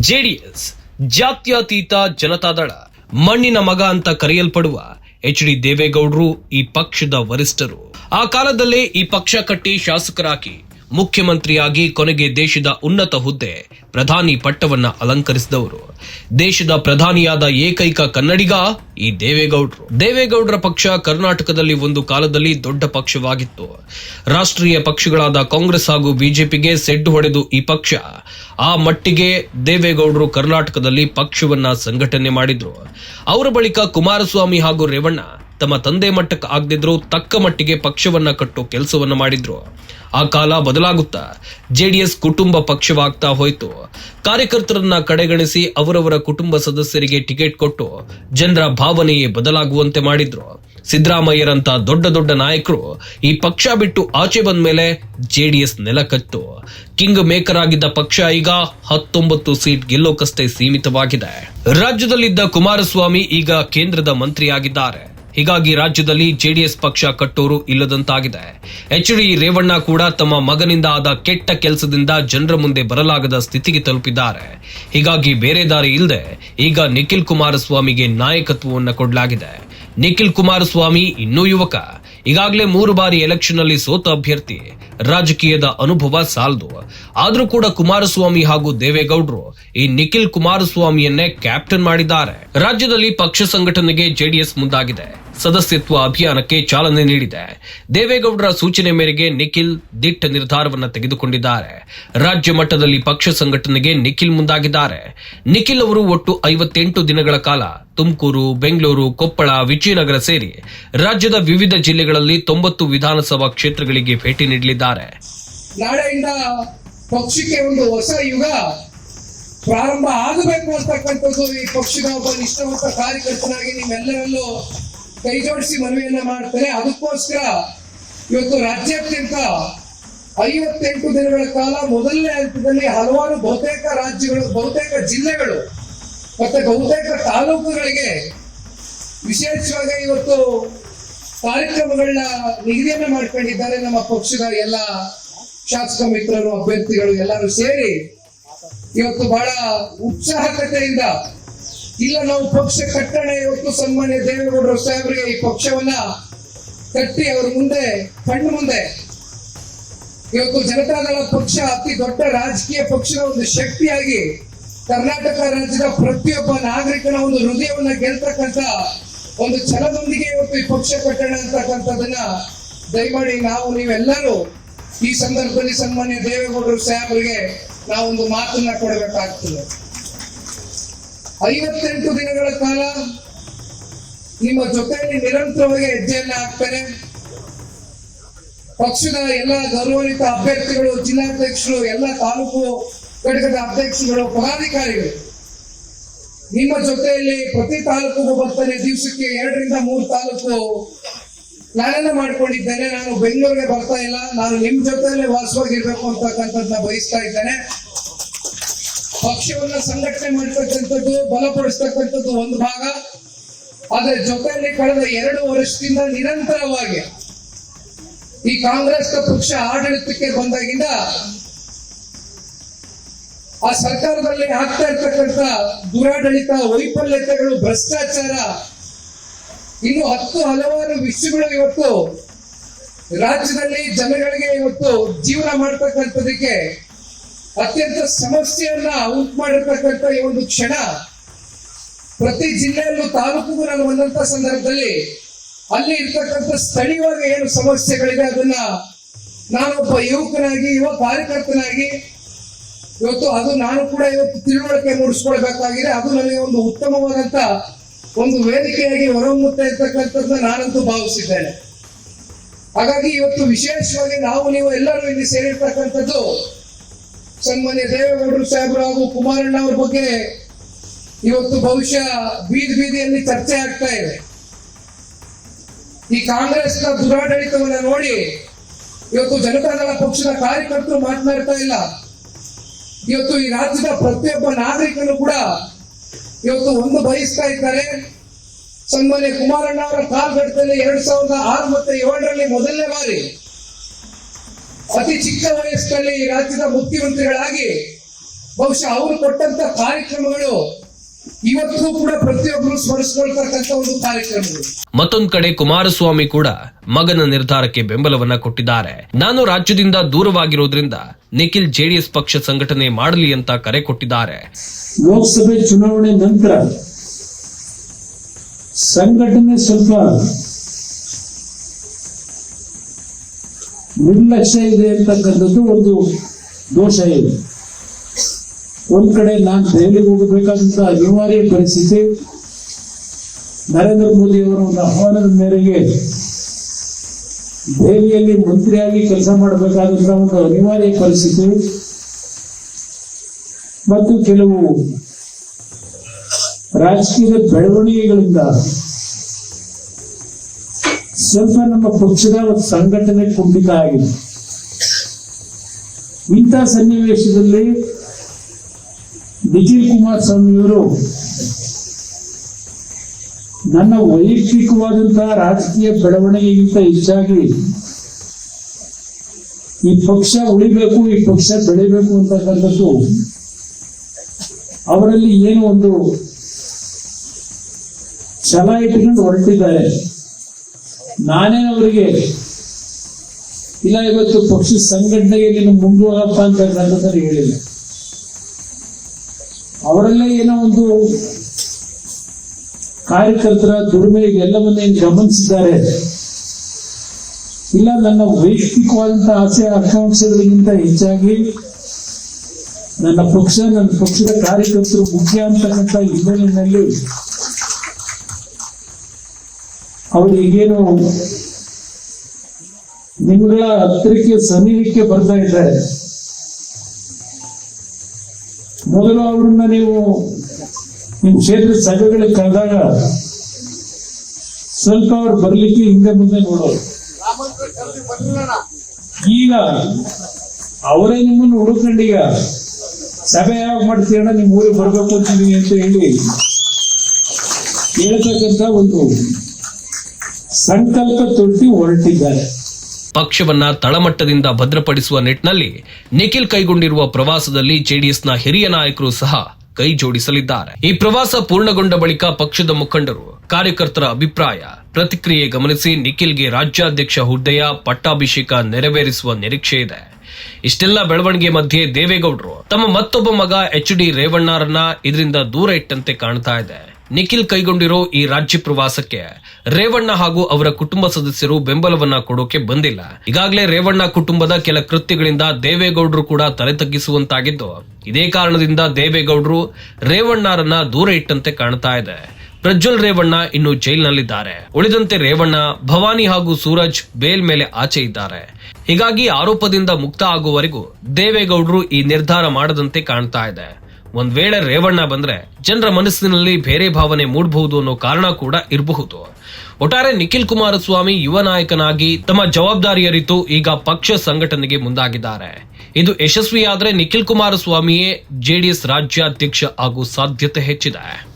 JDS ಜಾತ್ಯತೀತ ಜನತಾದಳ ಮಣ್ಣಿನ ಮಗ ಅಂತ ಕರೆಯಲ್ಪಡುವ ಎಚ್ ಡಿ ದೇವೇಗೌಡರು ಈ ಪಕ್ಷದ ವರಿಷ್ಠರು. ಆ ಕಾಲದಲ್ಲೇ ಈ ಪಕ್ಷ ಕಟ್ಟಿ ಶಾಸಕರಾಗಿ ಮುಖ್ಯಮಂತ್ರಿಯಾಗಿ ಕೊನೆಗೆ ದೇಶದ ಉನ್ನತ ಹುದ್ದೆ ಪ್ರಧಾನಿ ಪಟ್ಟವನ್ನ ಅಲಂಕರಿಸಿದವರು. ದೇಶದ ಪ್ರಧಾನಿಯಾದ ಏಕೈಕ ಕನ್ನಡಿಗ ಈ ದೇವೇಗೌಡರು. ದೇವೇಗೌಡರ ಪಕ್ಷ ಕರ್ನಾಟಕದಲ್ಲಿ ಒಂದು ಕಾಲದಲ್ಲಿ ದೊಡ್ಡ ಪಕ್ಷವಾಗಿತ್ತು. ರಾಷ್ಟ್ರೀಯ ಪಕ್ಷಗಳಾದ ಕಾಂಗ್ರೆಸ್ ಹಾಗೂ ಬಿಜೆಪಿಗೆ ಸೆಡ್ಡು ಹೊಡೆದು ಈ ಪಕ್ಷ. ಆ ಮಟ್ಟಿಗೆ ದೇವೇಗೌಡರು ಕರ್ನಾಟಕದಲ್ಲಿ ಪಕ್ಷವನ್ನ ಸಂಘಟನೆ ಮಾಡಿದ್ರು. ಅವರ ಬಳಿಕ ಕುಮಾರಸ್ವಾಮಿ ಹಾಗೂ ರೇವಣ್ಣ ತಮ್ಮ ತಂದೆ ಮಟ್ಟಕ್ಕೆ ಆಗದಿದ್ರು ತಕ್ಕ ಮಟ್ಟಿಗೆ ಪಕ್ಷವನ್ನ ಕಟ್ಟೋ ಕೆಲಸವನ್ನ ಮಾಡಿದ್ರು. ಆ ಕಾಲ ಬದಲಾಗುತ್ತಾ? ಜೆಡಿಎಸ್ ಕುಟುಂಬ ಪಕ್ಷವಾಗ್ತಾ ಹೋಯ್ತು. ಕಾರ್ಯಕರ್ತರನ್ನ ಕಡೆಗಣಿಸಿ ಅವರವರ ಕುಟುಂಬ ಸದಸ್ಯರಿಗೆ ಟಿಕೆಟ್ ಕೊಟ್ಟು ಜನರ ಭಾವನೆಯೇ ಬದಲಾಗುವಂತೆ ಮಾಡಿದ್ರು. ಸಿದ್ದರಾಮಯ್ಯರಂತ ದೊಡ್ಡ ದೊಡ್ಡ ನಾಯಕರು ಈ ಪಕ್ಷ ಬಿಟ್ಟು ಆಚೆ ಬಂದ ಮೇಲೆ ಜೆಡಿಎಸ್ ನೆಲಕತ್ತು. ಕಿಂಗ್ ಮೇಕರ್ ಆಗಿದ್ದ ಪಕ್ಷ ಈಗ ಹತ್ತೊಂಬತ್ತು ಸೀಟ್ ಗೆಲ್ಲೋಕಷ್ಟೇ ಸೀಮಿತವಾಗಿದೆ. ರಾಜ್ಯದಲ್ಲಿದ್ದ ಕುಮಾರಸ್ವಾಮಿ ಈಗ ಕೇಂದ್ರದ ಮಂತ್ರಿಯಾಗಿದ್ದಾರೆ. ಹೀಗಾಗಿ ರಾಜ್ಯದಲ್ಲಿ ಜೆಡಿಎಸ್ ಪಕ್ಷ ಕಟ್ಟೋರು ಇಲ್ಲದಂತಾಗಿದೆ. ಎಚ್ ಡಿ ರೇವಣ್ಣ ಕೂಡ ತಮ್ಮ ಮಗನಿಂದ ಆದ ಕೆಟ್ಟ ಕೆಲಸದಿಂದ ಜನರ ಮುಂದೆ ಬರಲಾಗದ ಸ್ಥಿತಿಗೆ ತಲುಪಿದ್ದಾರೆ. ಹೀಗಾಗಿ ಬೇರೆ ದಾರಿ ಇಲ್ಲದೆ ಈಗ ನಿಖಿಲ್ ಕುಮಾರಸ್ವಾಮಿಗೆ ನಾಯಕತ್ವವನ್ನು ಕೊಡಲಾಗಿದೆ. ನಿಖಿಲ್ ಕುಮಾರಸ್ವಾಮಿ ಇನ್ನೂ ಯುವಕ. ಈಗಾಗಲೇ ಮೂರು ಬಾರಿ ಎಲೆಕ್ಷನ್ ಅಲ್ಲಿ ಸೋತ ಅಭ್ಯರ್ಥಿ. ರಾಜಕೀಯದ ಅನುಭವ ಸಾಲದು. ಆದ್ರೂ ಕೂಡ ಕುಮಾರಸ್ವಾಮಿ ಹಾಗೂ ದೇವೇಗೌಡರು ಈ ನಿಖಿಲ್ ಕುಮಾರಸ್ವಾಮಿಯನ್ನೇ ಕ್ಯಾಪ್ಟನ್ ಮಾಡಿದ್ದಾರೆ. ರಾಜ್ಯದಲ್ಲಿ ಪಕ್ಷ ಸಂಘಟನೆಗೆ ಜೆಡಿಎಸ್ ಮುಂದಾಗಿದೆ. ಸದಸ್ಯತ್ವ ಅಭಿಯಾನಕ್ಕೆ ಚಾಲನೆ ನೀಡಿದೆ. ದೇವೇಗೌಡರ ಸೂಚನೆ ಮೇರೆಗೆ ನಿಖಿಲ್ ದಿಟ್ಟ ನಿರ್ಧಾರವನ್ನು ತೆಗೆದುಕೊಂಡಿದ್ದಾರೆ. ರಾಜ್ಯ ಮಟ್ಟದಲ್ಲಿ ಪಕ್ಷ ಸಂಘಟನೆಗೆ ನಿಖಿಲ್ ಮುಂದಾಗಿದ್ದಾರೆ. ನಿಖಿಲ್ ಅವರು ಒಟ್ಟು ಐವತ್ತೆಂಟು ದಿನಗಳ ಕಾಲ ತುಮಕೂರು, ಬೆಂಗಳೂರು, ಕೊಪ್ಪಳ, ವಿಜಯನಗರ ಸೇರಿ ರಾಜ್ಯದ ವಿವಿಧ ಜಿಲ್ಲೆಗಳಲ್ಲಿ ತೊಂಬತ್ತು ವಿಧಾನಸಭಾ ಕ್ಷೇತ್ರಗಳಿಗೆ ಭೇಟಿ ನೀಡಲಿದ್ದಾರೆ. ನಾಳೆಯಿಂದ ಪಕ್ಷಕ್ಕೆ ಒಂದು ಹೊಸ ಯುಗ ಪ್ರಾರಂಭ ಆಗಬೇಕು ಅಂತಕ್ಕಂಥದ್ದು ಈ ಪಕ್ಷದ ಒಬ್ಬ ನಿಷ್ಠಾವಂತ ಕಾರ್ಯಕರ್ತನಾಗಿ ನಿಮ್ಮೆಲ್ಲರಲ್ಲೂ ಕೈ ಜೋಡಿಸಿ ಮನವಿಯನ್ನ ಮಾಡ್ತಾರೆ. ಅದಕ್ಕೋಸ್ಕರ ಇವತ್ತು ರಾಜ್ಯಾದ್ಯಂತ ಐವತ್ತೆಂಟು ದಿನಗಳ ಕಾಲ ಮೊದಲನೇ ಹಂತದಲ್ಲಿ ಹಲವಾರು ಬಹುತೇಕ ರಾಜ್ಯಗಳು, ಬಹುತೇಕ ಜಿಲ್ಲೆಗಳು ಮತ್ತೆ ಬಹುತೇಕ ತಾಲೂಕುಗಳಿಗೆ ವಿಶೇಷವಾಗಿ ಇವತ್ತು ಕಾರ್ಯಕ್ರಮಗಳನ್ನ ನಿಗದಿಯನ್ನ ಮಾಡ್ಕೊಂಡಿದ್ದಾರೆ ನಮ್ಮ ಪಕ್ಷದ ಎಲ್ಲ ಶಾಸಕ ಮಿತ್ರರು, ಅಭ್ಯರ್ಥಿಗಳು ಎಲ್ಲರೂ ಸೇರಿ ಇವತ್ತು ಬಹಳ ಉತ್ಸಾಹಕತೆಯಿಂದ ಇಲ್ಲ, ನಾವು ಪಕ್ಷ ಕಟ್ಟಣ ಇವತ್ತು ಸನ್ಮಾನ್ಯ ದೇವೇಗೌಡರು ಸಾಹೇಬರಿಗೆ ಈ ಪಕ್ಷವನ್ನ ಕಟ್ಟಿ ಅವ್ರ ಮುಂದೆ, ಕಣ್ಣು ಮುಂದೆ. ಇವತ್ತು ಜನತಾದಳ ಪಕ್ಷ ಅತಿ ದೊಡ್ಡ ರಾಜಕೀಯ ಪಕ್ಷದ ಒಂದು ಶಕ್ತಿಯಾಗಿ ಕರ್ನಾಟಕ ರಾಜ್ಯದ ಪ್ರತಿಯೊಬ್ಬ ನಾಗರಿಕನ ಒಂದು ಹೃದಯವನ್ನ ಗೆಲ್ತಕ್ಕಂತ ಒಂದು ಛಲದೊಂದಿಗೆ ಇವತ್ತು ಈ ಪಕ್ಷ ಕಟ್ಟಣ ಅಂತಕ್ಕಂಥದ್ದನ್ನ ದಯಮಾಡಿ ನಾವು ನೀವೆಲ್ಲರೂ ಈ ಸಂದರ್ಭದಲ್ಲಿ ಸನ್ಮಾನ್ಯ ದೇವೇಗೌಡರು ಸಾಹೇಬರಿಗೆ ನಾವೊಂದು ಮಾತನ್ನ ಕೊಡಬೇಕಾಗ್ತದೆ. ಐವತ್ತೆಂಟು ದಿನಗಳ ಕಾಲ ನಿಮ್ಮ ಜೊತೆಯಲ್ಲಿ ನಿರಂತರವಾಗಿ ಹೆಜ್ಜೆಯನ್ನ ಹಾಕ್ತಾರೆ ಪಕ್ಷದ ಎಲ್ಲ ಗೌರವಾನ್ವಿತ ಅಭ್ಯರ್ಥಿಗಳು, ಜಿಲ್ಲಾಧ್ಯಕ್ಷರು, ಎಲ್ಲ ತಾಲೂಕು ಘಟಕದ ಅಧ್ಯಕ್ಷರುಗಳು, ಪದಾಧಿಕಾರಿಗಳು, ನಿಮ್ಮ ಜೊತೆಯಲ್ಲಿ ಪ್ರತಿ ತಾಲೂಕಿಗೂ ಬರ್ತಾನೆ. ದಿವಸಕ್ಕೆ ಎರಡರಿಂದ ಮೂರು ತಾಲೂಕು ನಾನೆಲ್ಲ ಮಾಡ್ಕೊಂಡಿದ್ದೇನೆ. ನಾನು ಬೆಂಗಳೂರಿಗೆ ಬರ್ತಾ ಇಲ್ಲ. ನಾನು ನಿಮ್ ಜೊತೆಯಲ್ಲೇ ವಾಸವಾಗಿರ್ಬೇಕು ಅಂತಕ್ಕಂಥದ್ದನ್ನ ಬಯಸ್ತಾ ಇದ್ದೇನೆ. ಪಕ್ಷವನ್ನ ಸಂಘಟನೆ ಮಾಡ್ತಕ್ಕಂಥದ್ದು, ಬಲಪಡಿಸ್ತಕ್ಕಂಥದ್ದು ಒಂದು ಭಾಗ. ಆದ್ರೆ ಜೊತೆಯಲ್ಲಿ ಕಳೆದ ಎರಡು ವರ್ಷದಿಂದ ನಿರಂತರವಾಗಿ ಈ ಕಾಂಗ್ರೆಸ್ ಪಕ್ಷ ಆಡಳಿತಕ್ಕೆ ಬಂದಾಗಿಂದ ಆ ಸರ್ಕಾರದಲ್ಲಿ ಆಗ್ತಾ ಇರ್ತಕ್ಕಂಥ ದುರಾಡಳಿತ, ವೈಫಲ್ಯತೆಗಳು, ಭ್ರಷ್ಟಾಚಾರ, ಇನ್ನು ಹತ್ತು ಹಲವಾರು ವಿಷಯಗಳು ಇವತ್ತು ರಾಜ್ಯದಲ್ಲಿ ಜನಗಳಿಗೆ ಇವತ್ತು ಜೀವನ ಮಾಡ್ತಕ್ಕಂಥದಕ್ಕೆ ಅತ್ಯಂತ ಸಮಸ್ಯೆಯನ್ನ ಉಂಟು ಮಾಡಿರ್ತಕ್ಕಂಥ ಈ ಒಂದು ಕ್ಷಣ ಪ್ರತಿ ಜಿಲ್ಲೆಯಲ್ಲೂ ತಾಲೂಕಿಗೂ ನಾನು ಬಂದಂತ ಸಂದರ್ಭದಲ್ಲಿ ಅಲ್ಲಿ ಇರ್ತಕ್ಕಂಥ ಸ್ಥಳೀಯವಾಗಿ ಏನು ಸಮಸ್ಯೆಗಳಿದೆ ಅದನ್ನ ನಾನೊಬ್ಬ ಯುವಕನಾಗಿ, ಯುವ ಕಾರ್ಯಕರ್ತನಾಗಿ ಇವತ್ತು ಅದು ನಾನು ಕೂಡ ಇವತ್ತು ತಿಳುವಳಿಕೆ ಮೂಡಿಸ್ಕೊಳ್ಬೇಕಾಗಿದೆ. ಅದು ನನಗೆ ಒಂದು ಉತ್ತಮವಾದಂತ ಒಂದು ವೇದಿಕೆಯಾಗಿ ಹೊರಹೊಮ್ಮುತ್ತಾ ಇರ್ತಕ್ಕಂಥದ್ದನ್ನ ನಾನಂತೂ ಭಾವಿಸಿದ್ದೇನೆ. ಹಾಗಾಗಿ ಇವತ್ತು ವಿಶೇಷವಾಗಿ ನಾವು ನೀವು ಎಲ್ಲರೂ ಇಲ್ಲಿ ಸೇರಿರ್ತಕ್ಕಂಥದ್ದು ಸನ್ಮಾನ್ಯ ದೇವೇಗೌಡರು ಸಾಹೇಬರು ಹಾಗೂ ಕುಮಾರಣ್ಣ ಅವ್ರ ಬಗ್ಗೆ ಇವತ್ತು ಬಹುಶಃ ಬೀದಿ ಬೀದಿಯಲ್ಲಿ ಚರ್ಚೆ ಆಗ್ತಾ ಇದೆ. ಈ ಕಾಂಗ್ರೆಸ್ನ ದುರಾಡಳಿತವನ್ನ ನೋಡಿ ಇವತ್ತು ಜನತಾದಳ ಪಕ್ಷದ ಕಾರ್ಯಕರ್ತರು ಮಾತನಾಡ್ತಾ ಇಲ್ಲ. ಇವತ್ತು ಈ ರಾಜ್ಯದ ಪ್ರತಿಯೊಬ್ಬ ನಾಗರಿಕನು ಕೂಡ ಇವತ್ತು ಒಂದು ಬಯಸ್ತಾ ಇದ್ದಾರೆ. ಸನ್ಮಾನ್ಯ ಕುಮಾರಣ್ಣ ಅವರ ಕಾಲಘಟ್ಟದಲ್ಲಿ ಎರಡ್ ಸಾವಿರದ ಆರು ಮತ್ತೆ ಏಳರಲ್ಲಿ ಮೊದಲನೇ ಬಾರಿ ಅತಿ ಚಿಕ್ಕ ವಯಸ್ಸಿನಲ್ಲಿ ರಾಜ್ಯದ ಮುಖ್ಯಮಂತ್ರಿಗಳಾಗಿ ಬಹುಶಃ ಅವರು ಕೊಟ್ಟಂತ ಕಾರ್ಯಕ್ರಮಗಳು ಇವತ್ತು ಕೂಡ ಪ್ರತಿಯೊಬ್ಬರು ಸ್ಮರಿಸಿಕೊಳ್ತಕ್ಕಂತ ಒಂದು ಕಾರ್ಯಕ್ರಮಗಳು. ಮತ್ತೊಂದು ಕಡೆ ಕುಮಾರಸ್ವಾಮಿ ಕೂಡ ಮಗನ ನಿರ್ಧಾರಕ್ಕೆ ಬೆಂಬಲವನ್ನ ಕೊಟ್ಟಿದ್ದಾರೆ. ನಾನು ರಾಜ್ಯದಿಂದ ದೂರವಾಗಿರೋದ್ರಿಂದ ನಿಖಿಲ್ ಜೆಡಿಎಸ್ ಪಕ್ಷ ಸಂಘಟನೆ ಮಾಡಲಿ ಅಂತ ಕರೆ ಕೊಟ್ಟಿದ್ದಾರೆ. ಲೋಕಸಭೆ ಚುನಾವಣೆ ನಂತರ ಸಂಘಟನೆ ಸ್ವಲ್ಪ ನಿರ್ಲಕ್ಷ್ಯ ಇದೆ ಅಂತಕ್ಕಂಥದ್ದು ಒಂದು ದೋಷ ಇದೆ. ಒಂದ್ ಕಡೆ ನಾನು ದೆಹಲಿಗೆ ಹೋಗಬೇಕಾದಂತ ಅನಿವಾರ್ಯ ಪರಿಸ್ಥಿತಿ, ನರೇಂದ್ರ ಮೋದಿ ಅವರ ಒಂದು ಆಹ್ವಾನದ ಮೇರೆಗೆ ದೆಹಲಿಯಲ್ಲಿ ಮಂತ್ರಿಯಾಗಿ ಕೆಲಸ ಮಾಡಬೇಕಾದಂತ ಒಂದು ಅನಿವಾರ್ಯ ಪರಿಸ್ಥಿತಿ, ಮತ್ತು ಕೆಲವು ರಾಜಕೀಯದ ಬೆಳವಣಿಗೆಗಳಿಂದ ಸ್ವಲ್ಪ ನಮ್ಮ ಪಕ್ಷದ ಒಂದು ಸಂಘಟನೆ ಕುಂಠಿತ ಆಗಿದೆ. ಇಂಥ ಸನ್ನಿವೇಶದಲ್ಲಿ ನಿಖಿಲ್ ಕುಮಾರಸ್ವಾಮಿಯವರು ನನ್ನ ವೈಯಕ್ತಿಕವಾದಂತಹ ರಾಜಕೀಯ ಬೆಳವಣಿಗೆಗಿಂತ ಹೆಚ್ಚಾಗಿ ಈ ಪಕ್ಷ ಉಳಿಬೇಕು, ಈ ಪಕ್ಷ ಬೆಳಿಬೇಕು ಅಂತಕ್ಕಂಥದ್ದು ಅವರಲ್ಲಿ ಏನು ಒಂದು ಛಲ ಇಟ್ಕೊಂಡು ಹೊರಟಿದ್ದಾರೆ. ನಾನೇ ಅವರಿಗೆ ಇಲ್ಲ, ಇವತ್ತು ಪಕ್ಷ ಸಂಘಟನೆಗೆ ನೀನು ಮುಂದುವರಪ್ಪ ಅಂತಕ್ಕಂಥದ್ದನ್ನು ಹೇಳಿಲ್ಲ. ಅವರಲ್ಲೇ ಏನೋ ಒಂದು ಕಾರ್ಯಕರ್ತರ ದುಡಿಮೆ ಎಲ್ಲವನ್ನೇ ಗಮನಿಸಿದ್ದಾರೆ. ಇಲ್ಲ, ನನ್ನ ವೈಯಕ್ತಿಕವಾದಂತಹ ಆಸೆ, ಆಕಾಂಕ್ಷೆಗಳಿಗಿಂತ ಹೆಚ್ಚಾಗಿ ನನ್ನ ಪಕ್ಷ, ನನ್ನ ಪಕ್ಷದ ಕಾರ್ಯಕರ್ತರು ಮುಖ್ಯ ಅಂತಕ್ಕಂಥ ಹಿನ್ನೆಲೆಯಲ್ಲಿ ಅವರು ಈಗೇನು ನಿಮ್ಗಳ ಹತ್ತಿರಕ್ಕೆ ಸಮೀಪಕ್ಕೆ ಬರ್ತಾ ಇದ್ದಾರೆ. ಮೊದಲು ಅವ್ರನ್ನ ನೀವು ನಿಮ್ ಕ್ಷೇತ್ರದ ಸಭೆಗಳಿಗೆ ಕರೆದಾಗ ಸ್ವಲ್ಪ ಅವ್ರು ಬರ್ಲಿಕ್ಕೆ ಹಿಂದೆ ಮುಂದೆ ನೋಡೋರು. ಈಗ ಅವರೇ ನಿಮ್ಮನ್ನು ಹುಡುಕೊಂಡೀಗ ಸಭೆ ಯಾವಾಗ ಮಾಡ್ತೀರಣ್ಣ ನಿಮ್ ಊರಿಗೆ ಬರ್ಬೇಕು ಅಂತ ಹೇಳಿ ಹೇಳ್ತಕ್ಕಂಥ ಒಂದು ಸಂಕಲ್ಪ ತುಳಿಸಿ ಹೊರಟಿದ್ದಾರೆ. ಪಕ್ಷವನ್ನ ತಳಮಟ್ಟದಿಂದ ಭದ್ರಪಡಿಸುವ ನಿಟ್ಟಿನಲ್ಲಿ ನಿಖಿಲ್ ಕೈಗೊಂಡಿರುವ ಪ್ರವಾಸದಲ್ಲಿ ಜೆಡಿಎಸ್ನ ಹಿರಿಯ ನಾಯಕರು ಸಹ ಕೈ ಜೋಡಿಸಲಿದ್ದಾರೆ. ಈ ಪ್ರವಾಸ ಪೂರ್ಣಗೊಂಡ ಬಳಿಕ ಪಕ್ಷದ ಮುಖಂಡರು ಕಾರ್ಯಕರ್ತರ ಅಭಿಪ್ರಾಯ ಪ್ರತಿಕ್ರಿಯೆ ಗಮನಿಸಿ ನಿಖಿಲ್ಗೆ ರಾಜ್ಯಾಧ್ಯಕ್ಷ ಹುದ್ದೆಯ ಪಟ್ಟಾಭಿಷೇಕ ನೆರವೇರಿಸುವ ನಿರೀಕ್ಷೆ ಇದೆ. ಇಷ್ಟೆಲ್ಲ ಬೆಳವಣಿಗೆ ಮಧ್ಯೆ ದೇವೇಗೌಡರು ತಮ್ಮ ಮತ್ತೊಬ್ಬ ಮಗ ಎಚ್ ಡಿ ರೇವಣ್ಣರನ್ನ ಇದರಿಂದ ದೂರ ಇಟ್ಟಂತೆ ಕಾಣ್ತಾ ಇದೆ. ನಿಖಿಲ್ ಕೈಗೊಂಡಿರೋ ಈ ರಾಜ್ಯ ಪ್ರವಾಸಕ್ಕೆ ರೇವಣ್ಣ ಹಾಗೂ ಅವರ ಕುಟುಂಬ ಸದಸ್ಯರು ಬೆಂಬಲವನ್ನ ಕೊಡೋಕೆ ಬಂದಿಲ್ಲ. ಈಗಾಗಲೇ ರೇವಣ್ಣ ಕುಟುಂಬದ ಕೆಲ ಕೃತ್ಯಗಳಿಂದ ದೇವೇಗೌಡರು ಕೂಡ ತಲೆ ತಗ್ಗಿಸುವಂತಾಗಿದ್ದು, ಇದೇ ಕಾರಣದಿಂದ ದೇವೇಗೌಡರು ರೇವಣ್ಣರನ್ನ ದೂರ ಇಟ್ಟಂತೆ ಕಾಣ್ತಾ ಇದೆ. ಪ್ರಜ್ವಲ್ ರೇವಣ್ಣ ಇನ್ನು ಜೈಲಿನಲ್ಲಿದ್ದಾರೆ. ಉಳಿದಂತೆ ರೇವಣ್ಣ, ಭವಾನಿ ಹಾಗೂ ಸೂರಜ್ ಬೇಲ್ ಮೇಲೆ ಆಚೆ ಇದ್ದಾರೆ. ಹೀಗಾಗಿ ಆರೋಪದಿಂದ ಮುಕ್ತ ಆಗುವವರೆಗೂ ದೇವೇಗೌಡರು ಈ ನಿರ್ಧಾರ ಮಾಡದಂತೆ ಕಾಣ್ತಾ ಇದೆ. ಒಂದ್ ವೇಳೆ ರೇವಣ್ಣ ಬಂದ್ರೆ ಜನರ ಮನಸ್ಸಿನಲ್ಲಿ ಬೇರೆ ಭಾವನೆ ಮೂಡಬಹುದು ಅನ್ನೋ ಕಾರಣ ಕೂಡ ಇರಬಹುದು. ಒಟ್ಟಾರೆ ನಿಖಿಲ್ ಕುಮಾರಸ್ವಾಮಿ ಯುವ ನಾಯಕನಾಗಿ ತಮ್ಮ ಜವಾಬ್ದಾರಿ ಅರಿತು ಈಗ ಪಕ್ಷ ಸಂಘಟನೆಗೆ ಮುಂದಾಗಿದ್ದಾರೆ. ಇದು ಯಶಸ್ವಿಯಾದ್ರೆ ನಿಖಿಲ್ ಕುಮಾರಸ್ವಾಮಿಯೇ ಜೆಡಿಎಸ್ ರಾಜ್ಯಾಧ್ಯಕ್ಷ ಆಗೋ ಸಾಧ್ಯತೆ ಹೆಚ್ಚಿದೆ.